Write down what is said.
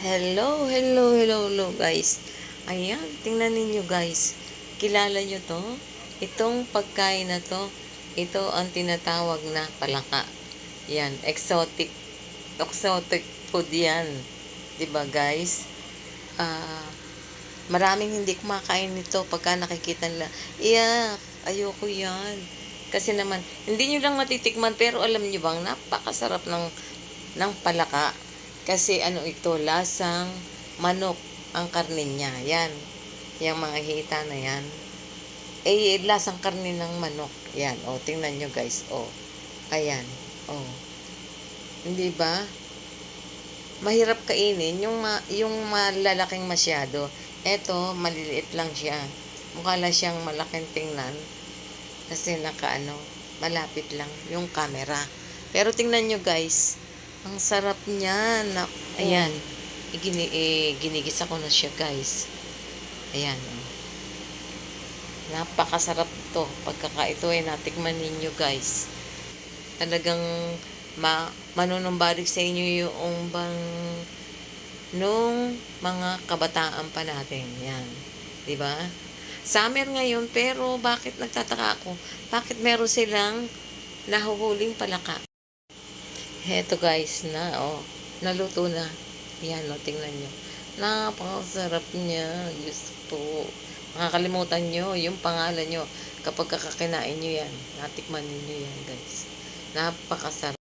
Hello, hello, hello, hello guys. Ayan, tingnan ninyo guys. Kilala nyo to? Itong pagkain na to, ito ang tinatawag na palaka. Yan, exotic, exotic food yan. ba guys? Ah, maraming hindi kumakain nito pagka nakikita nila. Iyak, ayoko yan. Kasi naman, hindi nyo lang matitikman pero alam nyo bang napakasarap ng, ng palaka. Kasi ano ito, lasang manok ang karne niya. Yan. Yung mga hita na yan. Eh, lasang karne ng manok. Yan. O, tingnan nyo guys. O. Ayan. O. Hindi ba? Mahirap kainin. Yung, ma, yung malalaking masyado. Eto, maliliit lang siya. Mukha lang siyang malaking tingnan. Kasi naka ano, malapit lang yung camera. Pero tingnan nyo guys. Ang sarap niya. Na, ayan. Igini, eh, ginigisa ko na siya guys. Ayan. oh. Napakasarap to. Pagkaka ito ay natikman ninyo guys. Talagang ma manunumbalik sa inyo yung bang nung mga kabataan pa natin. Yan. 'Di ba? Summer ngayon pero bakit nagtataka ako? Bakit meron silang nahuhuling palaka? Heto guys na oh, naluto na. Yan oh, tingnan nyo. Napakasarap niya. Diyos po. Makakalimutan nyo yung pangalan nyo kapag kakakinain nyo yan. Natikman ninyo yan guys. Napakasarap.